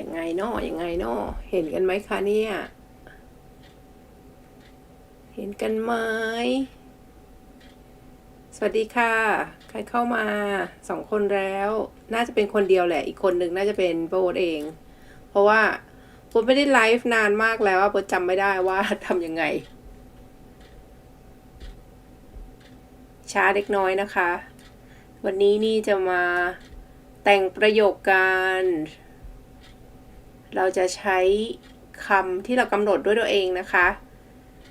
ยังไงเนาะยังไงเนาะเห็นกันไหมคะเนี่ย เห็นกันไหม สวัสดีค่ะ ใครเข้ามาสองคนแล้ว น่าจะเป็นคนเดียวแหละ อีกคนหนึ่งน่าจะเป็นโบทเอง เพราะว่าโบทไม่ได้ไลฟ์นานมากแล้วโบทจำไม่ได้ว่าทำยังไง ช้าเล็กน้อยนะคะ วันนี้นี่จะมาแต่งประโยคการ เราจะใช้คำที่เรากำหนดด้วยตัวเองนะคะ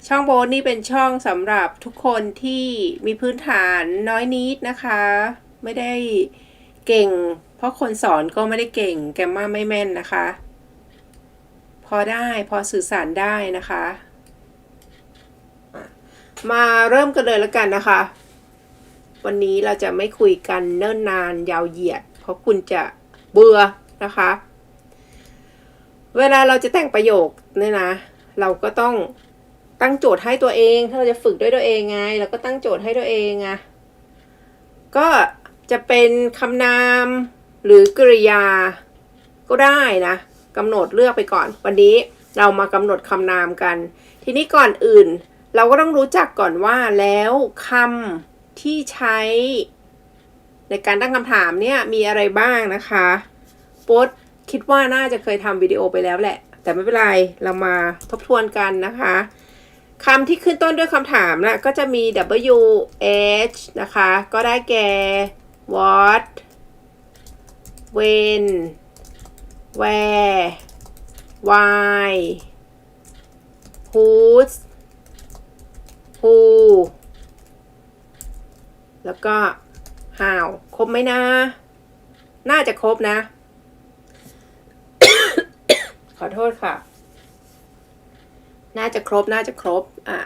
ช่องโบทนี่เป็นช่องสำหรับทุกคนที่มีพื้นฐานน้อยนิดนะคะ ไม่ได้เก่ง เพราะคนสอนก็ไม่ได้เก่ง แกมมาไม่แม่นนะคะ พอได้พอสื่อสารได้นะคะ มาเริ่มกันเลยแล้วกันนะคะ วันนี้เราจะไม่คุยกันเนิ่นนานยาวเหยียด เพราะคุณจะเบื่อนะคะ เวลาเราจะแต่งประโยคเนี่ยนะ เราก็ต้องตั้งโจทย์ให้ตัวเอง ถ้าเราจะฝึกด้วยตัวเองไง เราก็ตั้งโจทย์ให้ตัวเองไงก็จะเป็นคำนามหรือกริยาก็ได้นะกำหนดเลือกไปก่อน วันนี้เรามากำหนดคำนามกัน ทีนี้ก่อนอื่น เราก็ต้องรู้จักก่อนว่าแล้วคำที่ใช้ ในการตั้งคำถามเนี่ยมีอะไรบ้างนะคะป๊ด คิดว่าน่าจะเคยทำวิดีโอไปแล้วแหละ แต่ไม่เป็นไรเรามาทบทวนกันนะคะคำที่ขึ้นต้นด้วยคำถามนะก็จะมี W H นะคะ ก็ได้แก่ what when where why whose who แล้วก็ how ครบไหมนะ น่าจะครบนะ อโทษค่ะ น่าจะครบน่าจะครบอะ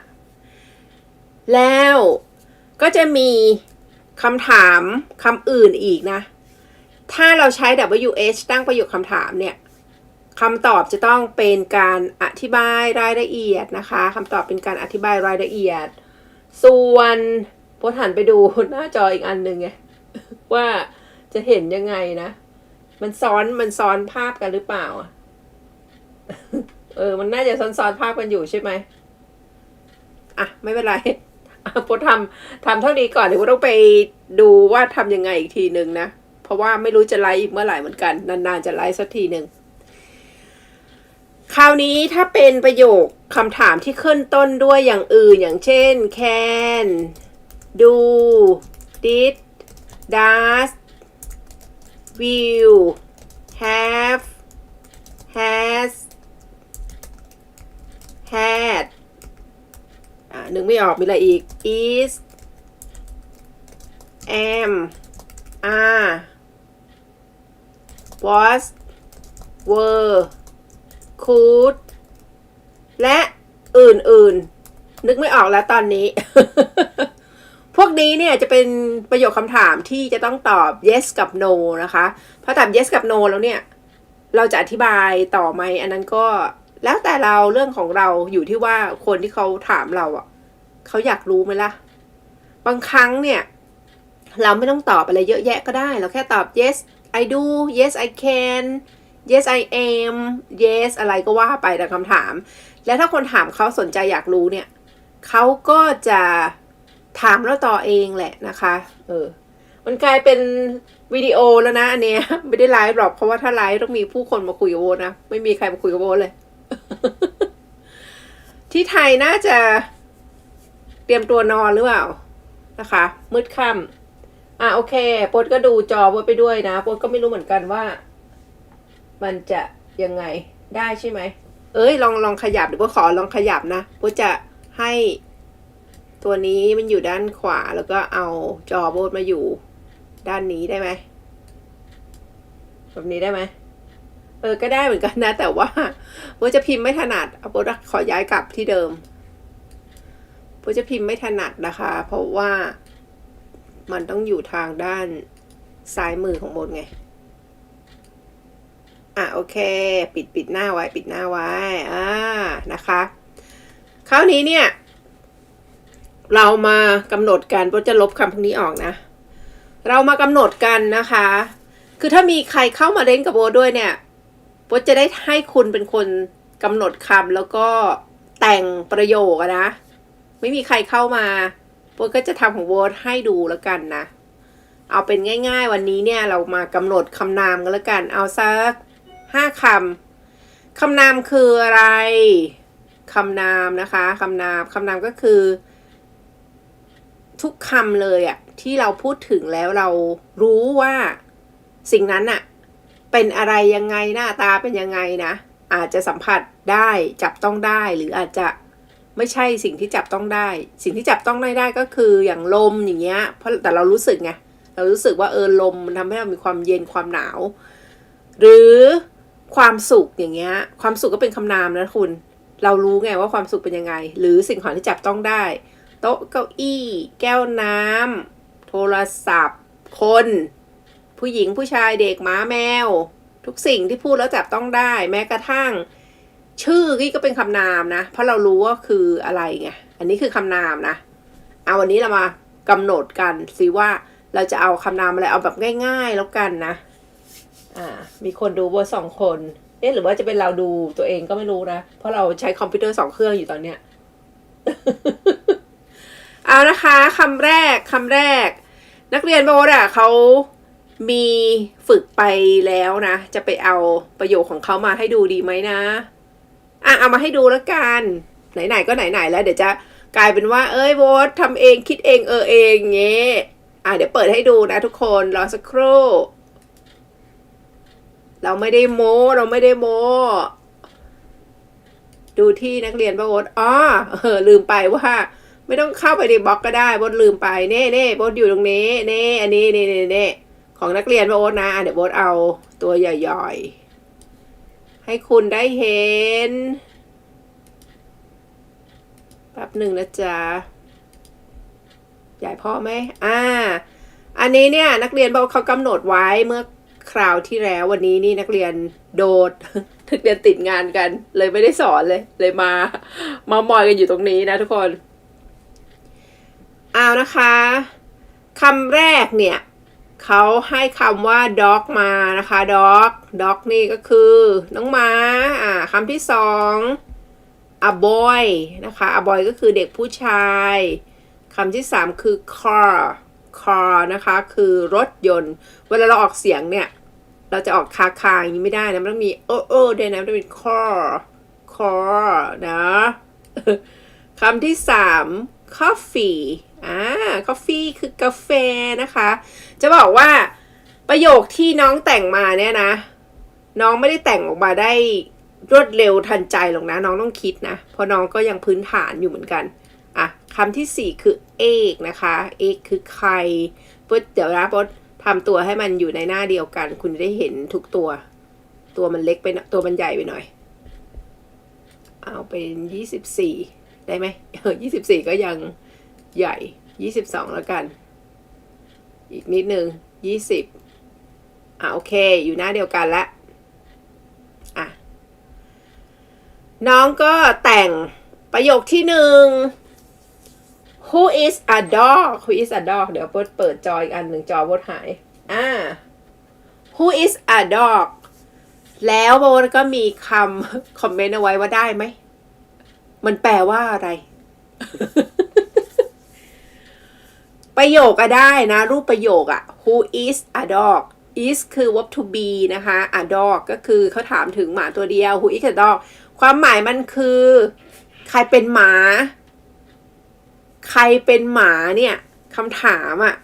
แล้วก็จะมีคำถามคำอื่นอีกนะ ถ้าเราใช้ WH ตั้งประโยคคำถามเนี่ยคำตอบจะต้องเป็นการอธิบายรายละเอียดนะคะคำตอบเป็นการอธิบายรายละเอียด ส่วนโพสหันไปดูหน้าจออีกอันหนึ่งไงว่าจะเห็นยังไงนะ มันซ้อนมันซ้อนภาพกันหรือเปล่าอะ เออ มันน่าจะซ้อนๆภาพกันอยู่ใช่ไหมอะ ไม่เป็นไรอะโพสทำทำเท่านี้ก่อนเดี๋ยวต้องไปดูว่าทำยังไงอีกทีหนึ่งนะ เพราะว่าไม่รู้จะไลฟ์อีกเมื่อไหร่เหมือนกัน นานๆจะไลฟ์สักทีหนึ่งคราวนี้ถ้าเป็นประโยคคำถามที่ขึ้นต้นด้วยอย่างอื่นอย่างเช่น can do did does will have has had อ่านึกไม่ออกมีอะไรอีก is am are was were could และอื่นๆ นึกไม่ออกแล้วตอนนี้ พวกนี้เนี่ยจะเป็นประโยคคำถามที่จะต้องตอบ yes กับ no นะคะพอตอบ yes กับ no แล้วเนี่ย เราจะอธิบายต่อไหมอันนั้นก็ แล้วแต่เราเรื่องของเราอยู่ที่ว่าคนที่เขาถามเราอะเขาอยากรู้ไหมล่ะ บางครั้งเนี่ย เราไม่ต้องตอบอะไรเยอะแยะก็ได้ เราแค่ตอบ yes I do yes I can yes I am yes อะไรก็ว่าไปแต่คำถาม แล้วถ้าคนถามเขาสนใจอยากรู้เนี่ยเขาก็จะถามเราต่อเองแหละนะคะ เออ มันกลายเป็นวิดีโอแล้วนะอันเนี้ยไม่ได้ไลฟ์หรอกเพราะว่าถ้าไลฟ์ต้องมีผู้คนมาคุยกับโบนะ ไม่มีใครมาคุยกับโบเลย ที่ไทยน่าจะเตรียมตัวนอนหรือเปล่านะคะ มืดค่ำอะโอเคโปดก็ดูจอโปดไปด้วยนะโปดก็ไม่รู้เหมือนกันว่า มันจะยังไงได้ใช่ไหม เอ้ยลองลองขยับเดี๋ยวโปดขอลองขยับนะโปดจะให้ตัวนี้มันอยู่ด้านขวาแล้วก็เอาจอโบดมาอยู่ด้านนี้ได้ไหมแบบนี้ได้ไหม เออก็ได้เหมือนกันนะ แต่ว่าโบจะพิมพ์ไม่ถนัดเอาโบทขอย้ายกลับที่เดิมโบจะพิมพ์ไม่ถนัดนะคะ เพราะว่ามันต้องอยู่ทางด้านซ้ายมือของโบไงอะโอเค ปิดปิดหน้าไว้ ปิดหน้าไว้อ่านะคะ คราวนี้เนี่ย เรามากำหนดกันโบจะลบคำพวกนี้ออกนะ เรามากำหนดกันนะคะ คือถ้ามีใครเข้ามาเล่นกับโบด้วยเนี่ย โบทจะได้ให้คุณเป็นคนกำหนดคำแล้วก็แต่งประโยคอะนะ ไม่มีใครเข้ามาโบก็จะทำของโบทให้ดูแล้วกันนะ เอาเป็นง่าย ๆ วันนี้เนี่ยเรามากำหนดคำนามกันแล้วกัน เอาสักห้าคำคำนามคืออะไรคำนามนะคะคำนามคำนามก็คือ ทุกคำเลยอะที่เราพูดถึงแล้วเรารู้ว่าสิ่งนั้นอะ เป็นอะไรยังไงหน้าตาเป็นยังไงนะ อาจจะสัมผัสได้จับต้องได้หรืออาจจะไม่ใช่สิ่งที่จับต้องได้ สิ่งที่จับต้องได้ได้ก็คืออย่างลมอย่างเงี้ยเพราะแต่เรารู้สึกไงเรารู้สึกว่าเออลมมันทำให้เรามีความเย็นความหนาว หรือความสุขอย่างเงี้ย ความสุขก็เป็นคำนามนะคุณ เรารู้ไงว่าความสุขเป็นยังไง หรือสิ่งของที่จับต้องได้ โต๊ะเก้าอี้ แก้วน้ำโทรศัพท์ คน ผู้หญิงผู้ชายเด็กหมาแมว ทุกสิ่งที่พูดแล้วจับต้องได้แม้กระทั่ง ชื่อนี่ก็เป็นคำนามนะ เพราะเรารู้ว่าคืออะไรไงอันนี้คือคำนามนะ เอาวันนี้เรามากำหนดกันสิว่าเราจะเอาคำนามอะไรเอาแบบง่าย ๆ แล้วกันนะ อ่า มีคนดูว่าสองคนเอ๊ะหรือว่าจะเป็นเราดูตัวเองก็ไม่รู้นะ เพราะเราใช้คอมพิวเตอร์สองเครื่องอยู่ตอนเนี้ยเอานะคะคำแรกคำแรก นักเรียนโบทอะเขา มีฝึกไปแล้วนะ จะไปเอาประโยคของเขามาให้ดูดีไหมนะ อะเอามาให้ดูแล้วกัน ไหนๆก็ไหนๆแล้วเดี๋ยวจะกลายเป็นว่า เอ้ยโบททำเองคิดเองเออเองเงี้ยอะเดี๋ยวเปิดให้ดูนะทุกคนรอสักครู่ เราไม่ได้โม้เราไม่ได้โม้ดูที่นักเรียนป้าโบทอ๋อเออลืมไปว่า ไม่ต้องเข้าไปในบล็อกก็ได้โบทลืมไปเน่เน่โบทอยู่ตรงนี้ เน่ อันนี้เน่เน่เน่ ของนักเรียนป้าโบทนะ เดี๋ยวโบทเอาตัวใหญ่ๆ ให้คุณได้เห็นแป๊บหนึ่งนะจ๊ะใหญ่พอไหมอ่า อันนี้เนี่ยนักเรียนบอกเขากำหนดไว้เมื่อคราวที่แล้ววันนี้นี่นักเรียนโดด นักเรียนติดงานกัน เลยไม่ได้สอนเลย เลยมา มามอยกันอยู่ตรงนี้นะทุกคน เอานะคะคำแรกเนี่ย เขาให้คำว่า dog มานะคะ dog dog นี่ก็คือน้องหมาอ่าคำที่สอง a boy นะคะ a boy ก็คือเด็กผู้ชายคำที่สามคือ car car นะคะ คือรถยนต์ เวลาเราออกเสียงเนี่ย เราจะออกคาคาอย่างนี้ไม่ได้นะ มันต้องมีเออเออด้วยนะ มันต้องเป็น car car นะคำที่สาม coffee อ่า coffee คือกาแฟนะคะ จะบอกว่าประโยคที่น้องแต่งมาเนี่ยนะ น้องไม่ได้แต่งออกมาได้รวดเร็วทันใจหรอกนะ น้องต้องคิดนะ เพราะน้องก็ยังพื้นฐานอยู่เหมือนกัน อะคำที่สี่คือ egg นะคะ egg คือไข่ปุ๊บเดี๋ยวนะปุ๊บทำตัวให้มันอยู่ในหน้าเดียวกัน คุณจะได้เห็นทุกตัว ตัวมันเล็กไปหน่อยตัวมันใหญ่ไปหน่อย เอาเป็นยี่สิบสี่ ได้ไหมเออยี่สิบสี่ก็ยังใหญ่ยี่สิบสองแล้วกัน อีกนิดนึงยี่สิบอะโอเค อยู่หน้าเดียวกันละอะ น้องก็แต่งประโยคที่หนึ่ง Who is a dog Who is a dog เดี๋ยวเปิดเปิดจออีกอันหนึ่งจอบดหาย อ่า Who is a dog แล้วโบก็มีคำคอมเมนต์เอาไว้ว่าได้ไหม มันแปลว่าอะไร ประโยคอะได้นะ รูปประโยคอะ Who is a dog is คือ verb to be นะคะ a dog ก็คือเขาถามถึงหมาตัวเดียว Who is a dog ความหมายมันคือ ใครเป็นหมา ใครเป็นหมาเนี่ยคำถามอะ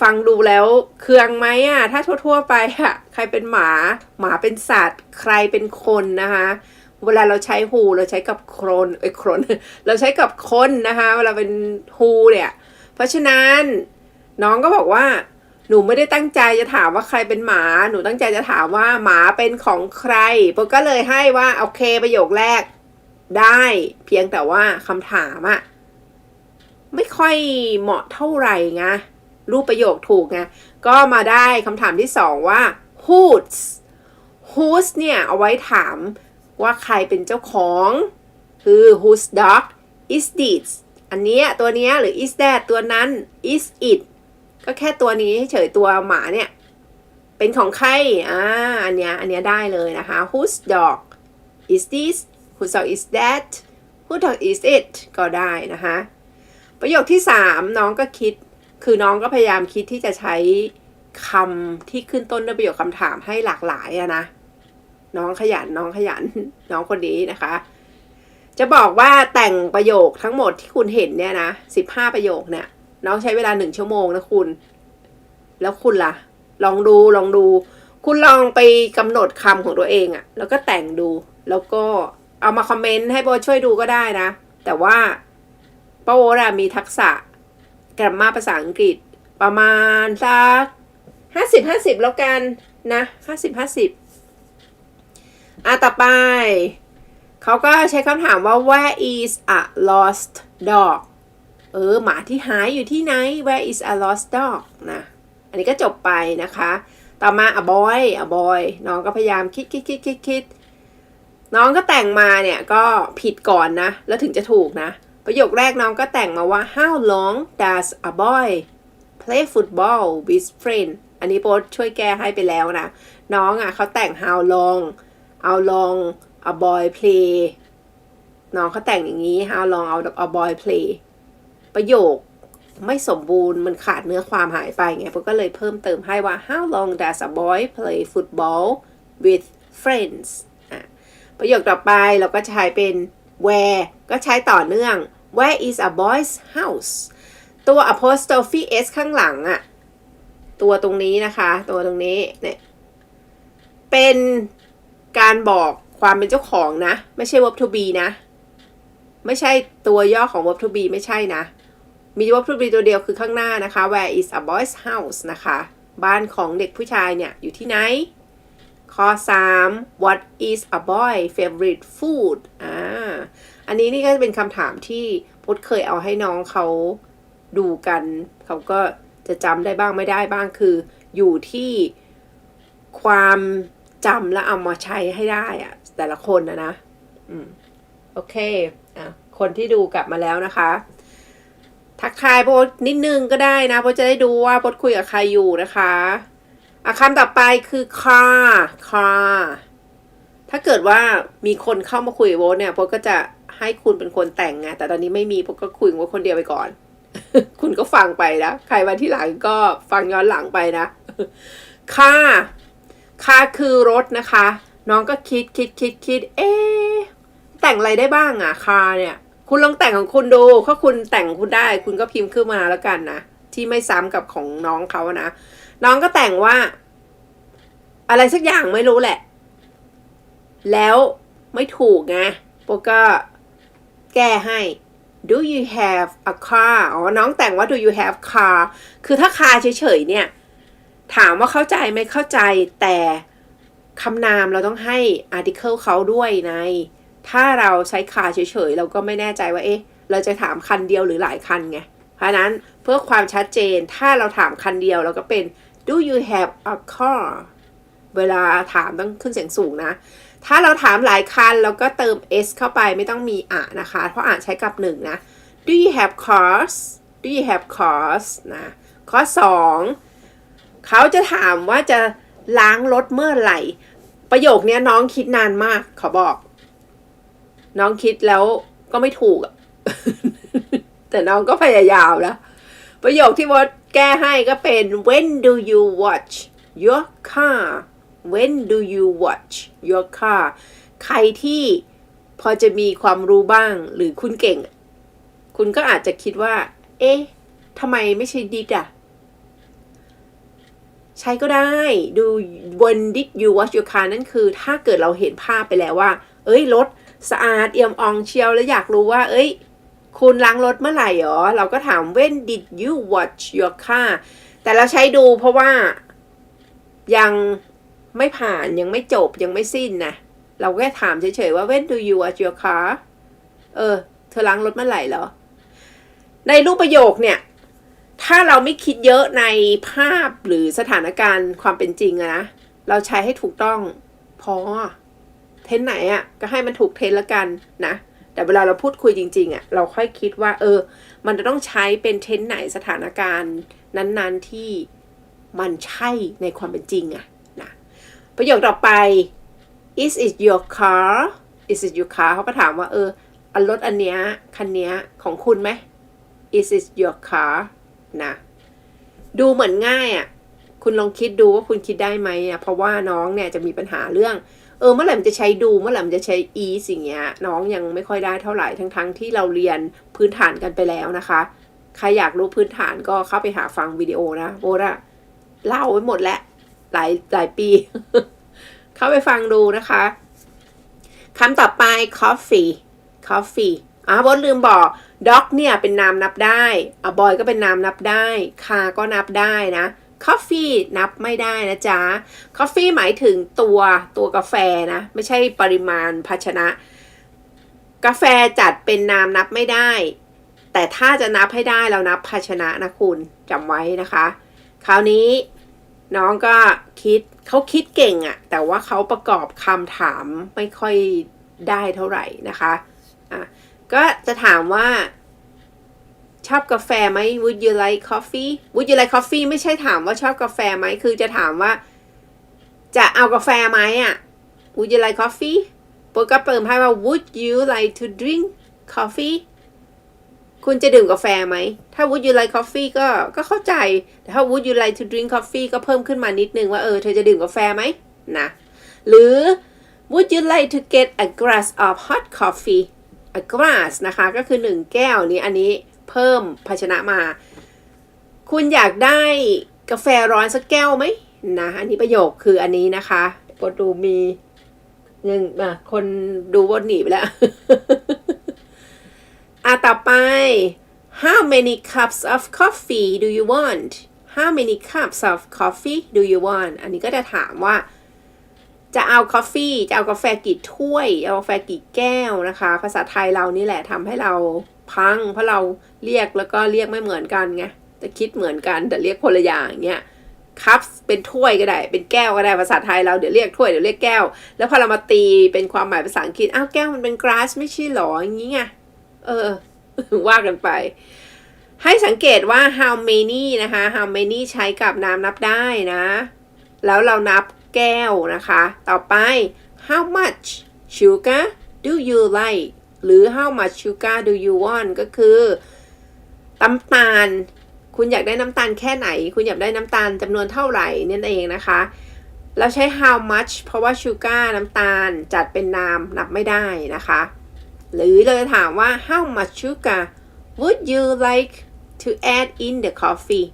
ฟังดูแล้วเคืองไหมอะถ้าทั่ว ๆ ไปอะใครเป็นหมา หมาเป็นสัตว์ ใครเป็นคนนะคะ เวลาเราใช้ฮูเราใช้กับโครนเอ้ยโครนเราใช้กับคนนะคะเวลาเป็นฮูเนี่ย เพราะฉะนั้นน้องก็บอกว่า หนูไม่ได้ตั้งใจจะถามว่าใครเป็นหมา หนูตั้งใจจะถามว่าหมาเป็นของใครปก็เลยให้ว่าโอเคประโยคแรกได้ เพียงแต่ว่าคำถามอะไม่ค่อยเหมาะเท่าไหร่ไงรูปประโยคถูกไงก็มาได้คำถามที่สองว่า whose whose เนี่ยเอาไว้ถาม ว่าใครเป็นเจ้าของ คือ whose dog is this อันเนี้ยตัวเนี้ยหรือ is that ตัวนั้น is it ก็แค่ตัวนี้เฉยตัวหมาเนี่ย เป็นของใครอ่าอันเนี้ยอันเนี้ยได้เลยนะคะ whose dog is this whose dog is that whose dog is it ก็ได้นะคะ ประโยคที่สามน้องก็คิด คือน้องก็พยายามคิดที่จะใช้คำที่ขึ้นต้นด้วยประโยคคำถามให้หลากหลายอะนะ น้องขยันน้องขยัน น้องคนนี้นะคะ จะบอกว่าแต่งประโยคทั้งหมดที่คุณเห็นเนี่ยนะสิบห้าประโยคเนี่ย น้องใช้เวลาหนึ่งชั่วโมงนะคุณ แล้วคุณล่ะ ลองดูลองดู คุณลองไปกำหนดคำของตัวเองอะแล้วก็แต่งดู แล้วก็เอามาคอมเมนต์ให้โบช่วยดูก็ได้นะ แต่ว่าป้าโอ๊ตมีทักษะกรมมาภาษาอังกฤษประมาณสักห้าสิบห้าสิบแล้วกันนะห้าสิบห้าสิบ อะต่อไป เขาก็ใช้คำถามว่า where is a lost dog เออ หมาที่หายอยู่ที่ไหน where is a lost dog นะ อันนี้ก็จบไปนะคะ ต่อมา a boy a boy น้องก็พยายามคิดคิดคิดคิดคิดน้องก็แต่งมาเนี่ยก็ผิดก่อนนะ แล้วถึงจะถูกนะ ประโยคแรกน้องก็แต่งมาว่า how long does a boy play football with friend อันนี้โป๊ช่วยแก้ให้ไปแล้วนะ น้องอะเขาแต่ง how long how long a boy play น้องเขาแต่งอย่างนี้ how long a boy play ประโยคไม่สมบูรณ์มันขาดเนื้อความหายไปไงพวกก็เลยเพิ่มเติมให้ว่า how long does a boy play football with friends ประโยคต่อไปเราก็ใช้เป็น where ก็ใช้ต่อเนื่อง where is a boy's house ตัว apostrophe s ข้างหลังอะตัวตรงนี้นะคะ ตัวตรงนี้เนี่ยเป็น การบอกความเป็นเจ้าของนะ ไม่ใช่ verb to be นะ ไม่ใช่ตัวย่อของ verb to be ไม่ใช่นะ มี verb to be ตัวเดียวคือข้างหน้านะคะ where is a boy's house นะคะ บ้านของเด็กผู้ชายเนี่ย อยู่ที่ไหน ข้อ 3 what is a boy favorite food อ่า อันนี้นี่ก็เป็นคำถามที่พดเคยเอาให้น้องเขาดูกัน เขาก็จะจำได้บ้างไม่ได้บ้างคืออยู่ที่ความ จำและเอามาใช้ให้ได้อะแต่ละคนนะนะอืมโอเคอะคนที่ดูกลับมาแล้วนะคะ ทักทายโพสนิดนึงก็ได้นะโพสจะได้ดูว่าโพสคุยกับใครอยู่นะคะอะคำต่อไปคือ car car ถ้าเกิดว่ามีคนเข้ามาคุยกับโพสเนี่ยโพสก็จะให้คุณเป็นคนแต่งไงแต่ตอนนี้ไม่มีโพสก็คุยกับคนเดียวไปก่อน คุณก็ฟังไปนะ ใครมาที่หลังก็ฟังย้อนหลังไปนะ car car คาคือรถนะคะ น้องก็คิดคิดคิดคิด เอ๊แต่งอะไรได้บ้างอะ car เนี่ย คุณลองแต่งของคุณดูถ้าคุณแต่งคุณได้ คุณก็พิมพ์ขึ้นมาแล้วกันนะ ที่ไม่ซ้ำกับของน้องเขานะ น้องก็แต่งว่า อะไรสักอย่างไม่รู้แหละ แล้วไม่ถูกไงโปก็แก้ให้ do you have a car อ๋อ น้องแต่งว่า do you have car คือถ้า car เฉยๆเนี่ย ถามว่าเข้าใจไหมเข้าใจแต่คำนามเราต้องให้ article เขาด้วยใน ถ้าเราใช้ car เฉยๆ เราก็ไม่แน่ใจว่าเอ๊ะ เราจะถามคันเดียวหรือหลายคันไง เพราะนั้นเพื่อความชัดเจนถ้าเราถามคันเดียวเราก็เป็น do you have a car เวลาถามต้องขึ้นเสียงสูงนะ ถ้าเราถามหลายคันเราก็เติม s เข้าไปไม่ต้องมีอะนะคะ เพราะอ่านใช้กับหนึ่งนะ do you have cars do you have cars นะข้อ 2 เขาจะถามว่าจะล้างรถเมื่อไหร่ ประโยคนี้น้องคิดนานมากขอบอก น้องคิดแล้วก็ไม่ถูก แต่น้องก็พยายามแล้ว ประโยคที่วดแก้ให้ก็เป็น when do you watch your car when do you watch your car ใครที่พอจะมีความรู้บ้างหรือคุณเก่ง คุณก็อาจจะคิดว่า เอ๊ะทำไมไม่ใช่ดิดอะ ใช้ก็ได้ดู when did you watch your car นั่นคือ ถ้าเกิดเราเห็นภาพไปแล้วว่า เอ้ยรถสะอาดเอี่ยมอ่องเชียวแล้วอยากรู้ว่า เอ้ย คุณล้างรถเมื่อไหร่หรอ เราก็ถาม when did you watch your car แต่เราใช้ดูเพราะว่ายังไม่ผ่านยังไม่จบยังไม่สิ้นนะ เราแค่ถามเฉยๆว่า when do you watch your car เออ เธอล้างรถเมื่อไหร่เหรอ ในรูปประโยคเนี่ย ถ้าเราไม่คิดเยอะในภาพหรือสถานการณ์ความเป็นจริงอะนะ เราใช้ให้ถูกต้องพอ เทนไหนอะก็ให้มันถูกเทนละกันนะ แต่เวลาเราพูดคุยจริงๆอะเราค่อยคิดว่า เออ มันจะต้องใช้เป็นเทนไหนสถานการณ์นั้นๆที่มันใช่ในความเป็นจริงอะนะประโยคต่อไป is it your car is it your car เขาก็ถามว่าเอออันรถอันเนี้ยคันเนี้ยของคุณไหม is it your car นะ ดูเหมือนง่ายอะ่ะ คุณลองคิดดูว่าคุณคิดได้ไหมอะ เพราะว่าน้องเนี่ยจะมีปัญหาเรื่อง เออเมื่อไหร่มันจะใช้ดูเมื่อไหร่มันจะใช้ e สิ่งเงี้ย น้องยังไม่ค่อยได้เท่าไหร่ทั้งๆทที่เราเรียนพื้นฐานกันไปแล้วนะคะ ใครอยากรู้พื้นฐานก็เข้าไปหาฟังวิดีโอนะโบระเล่าไว้หมดแล้วหลายหลายปี เข้าไปฟังดูนะคะคำต่อไป coffee coffee อะบดลืมบอก dog เนี่ยเป็นนามนับได้อะ boy ก็เป็นนามนับได้ car ก็นับได้นะ coffee นับไม่ได้นะจ๊ะ coffee หมายถึงตัวตัวกาแฟนะ ไม่ใช่ปริมาณภาชนะ กาแฟจัดเป็นนามนับไม่ได้ แต่ถ้าจะนับให้ได้เรานับภาชนะนะคุณจำไว้นะคะ คราวนี้น้องก็คิดเขาคิดเก่งอะแต่ว่าเขาประกอบคำถามไม่ค่อยได้เท่าไหร่นะคะอะ ก็จะถามว่า ชอบกาแฟไหม Would you like coffee Would you like coffee ไม่ใช่ถามว่าชอบกาแฟไหม คือจะถามว่า จะเอากาแฟไหมอะ Would you like coffee โปก็เติมให้ว่า Would you like to drink coffee คุณจะดื่มกาแฟไหม ถ้า would you like coffee ก็ก็เข้าใจ แต่ถ้า would you like to drink coffee ก็เพิ่มขึ้นมานิดนึงว่าเออเธอจะดื่มกาแฟไหมนะ หรือ would you like to get a glass of hot coffee glass นะคะ ก็คือหนึ่งแก้วนี้อันนี้เพิ่มภาชนะมา คุณอยากได้กาแฟร้อนสักแก้วไหมนะ อันนี้ประโยคคืออันนี้นะคะกดดูมีหนึ่งอะคนดูวดหนีไปแล้ว อะต่อไป how many cups of coffee do you want how many cups of coffee do you want อันนี้ก็จะถามว่า จะเอากาแฟจะเอากาแฟกี่ถ้วย เอากาแฟกี่แก้วนะคะ ภาษาไทยเรานี่แหละทำให้เราพัง เพราะเราเรียกแล้วก็เรียกไม่เหมือนกันไงแต่คิดเหมือนกันแต่เรียกคนละอย่างเงี้ยคัพเป็นถ้วยก็ได้ เป็นแก้วก็ได้ภาษาไทยเราเดี๋ยวเรียกถ้วยเดี๋ยวเรียกแก้ว แล้วพอเรามาตีเป็นความหมายภาษาอังกฤษอ้าวแก้วมันเป็น glass ไม่ใช่หรออย่างงี้ไงเออ ว่ากันไป ให้สังเกตว่า how many นะคะ how many ใช้กับนามนับได้นะ แล้วเรานับ แก้วนะคะ ต่อไป how much sugar do you like หรือ how much sugar do you want ก็คือน้ำตาล คุณอยากได้น้ำตาลแค่ไหน คุณอยากได้น้ำตาลจำนวนเท่าไหร่นั่นเองนะคะ เราใช้ how much เพราะว่า sugar น้ำตาลจัดเป็นนามนับไม่ได้นะคะ หรือเราจะถามว่า how much sugar would you like to add in the coffee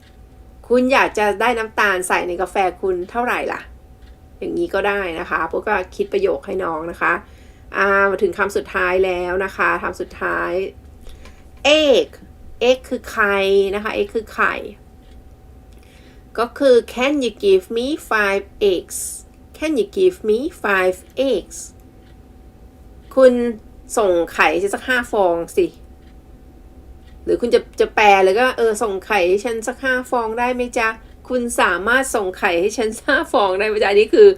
คุณอยากจะได้น้ำตาลใส่ในกาแฟคุณเท่าไหร่ล่ะ อย่างนี้ก็ได้นะคะพวกก็คิดประโยคให้น้องนะคะอ่ามาถึงคำสุดท้ายแล้วนะคะคำสุดท้าย egg egg คือไข่นะคะ egg คือไข่ ก็คือ can you give me five eggs can you give me five eggs คุณส่งไข่ฉันสักห้าฟองสิ หรือคุณจะจะแปลเลยก็เออส่งไข่ให้ฉันสักห้าฟองได้ไหมจ๊ะ คุณสามารถส่งไข่ให้ฉันห้าฟองได้ไหมจ๊ะนนี้คือ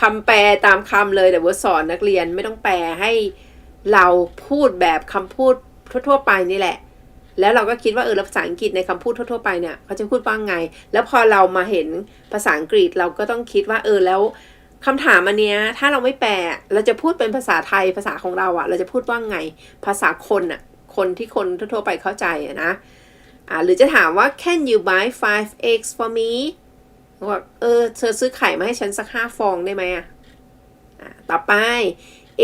คำแปลตามคำเลยแต่ว่าสอนนักเรียนไม่ต้องแปลให้เราพูดแบบคำพูดทั่วๆไปนี่แหละ แล้วเราก็คิดว่าเออภาษาอังกฤษในคำพูดทั่วๆไปเนี่ยเขาจะพูดว่าไง แล้วพอเรามาเห็นภาษาอังกฤษเราก็ต้องคิดว่าเออแล้วคำถามอันเนี้ยถ้าเราไม่แปลเราจะพูดเป็นภาษาไทยภาษาของเราอะเราจะพูดว่าไง ภาษาคนอะคนที่คนทั่วๆไปเข้าใจอะนะ อ่าหรือจะถามว่า can you buy five eggs for me ว่าเออ เธอซื้อไข่มาให้ฉันสักห้าฟองได้ไหมอะต่อไป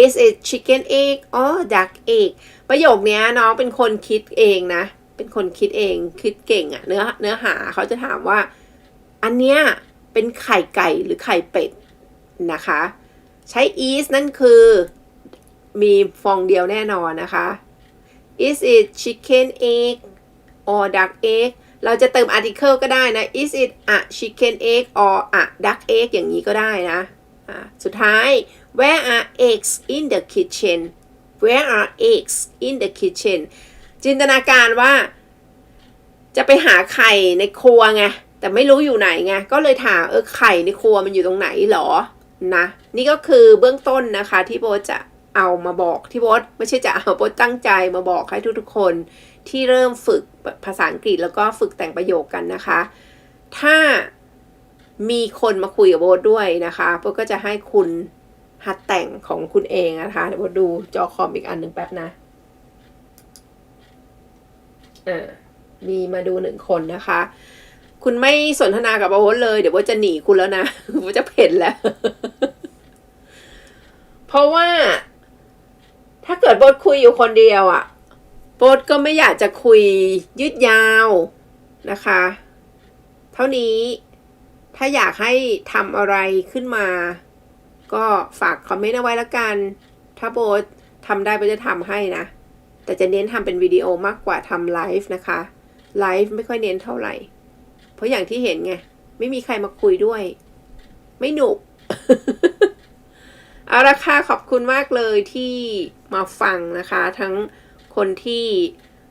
is it chicken egg or duck egg ประโยคนี้น้องเป็นคนคิดเองนะ เป็นคนคิดเองคิดเก่งอะเนื้อเนื้อหาเขาจะถามว่า อันเนี้ยเป็นไข่ไก่หรือไข่เป็ดนะคะ ใช้ is นั่นคือมีฟองเดียวแน่นอนนะคะ is it chicken egg or duck egg เราจะเติม article ก็ได้นะ is it a chicken egg or a duck egg อย่างนี้ก็ได้นะสุดท้าย where are eggs in the kitchen where are eggs in the kitchen จินตนาการว่า จะไปหาไข่ในครัวไง แต่ไม่รู้อยู่ไหนไง ก็เลยถามเออไข่ในครัวมันอยู่ตรงไหนหรอ นะ นี่ก็คือเบื้องต้นนะคะที่โบจะเอามาบอกที่โบไม่ใช่จะเอาโบตั้งใจมาบอกให้ทุกๆคน ที่เริ่มฝึกภาษาอังกฤษแล้วก็ฝึกแต่งประโยคกันนะคะ ถ้ามีคนมาคุยกับโบด้วยนะคะโบก็จะให้คุณหัดแต่งของคุณเองนะคะ เดี๋ยวโบดูจอคอมอีกอันหนึ่งแป๊บนะอ่ามีมาดูหนึ่งคนนะคะ คุณไม่สนทนากับโบเลย เดี๋ยวโบจะหนีคุณแล้วนะโบจะเพ่นแล้ว เพราะว่าถ้าเกิดโบคุยอยู่คนเดียวอะ่ะ โบทก็ไม่อยากจะคุยยืดยาวนะคะ เท่านี้ถ้าอยากให้ทำอะไรขึ้นมา ก็ฝากคอมเมนต์เอาไว้แล้วกัน ถ้าโบททำได้โบทจะทำให้นะ แต่จะเน้นทำเป็นวิดีโอมากกว่าทำไลฟ์นะคะ ไลฟ์ไม่ค่อยเน้นเท่าไหร่ เพราะอย่างที่เห็นไง ไม่มีใครมาคุยด้วย ไม่หนุก เอาละค่ะขอบคุณมากเลยที่มาฟังนะคะ ทั้ง คนที่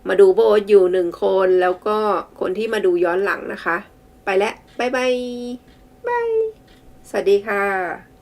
มาดูโบทอยู่หนึ่งคน แล้วก็คนที่มาดูย้อนหลังนะคะ ไปแล้วบ๊ายบายบายสวัสดีค่ะ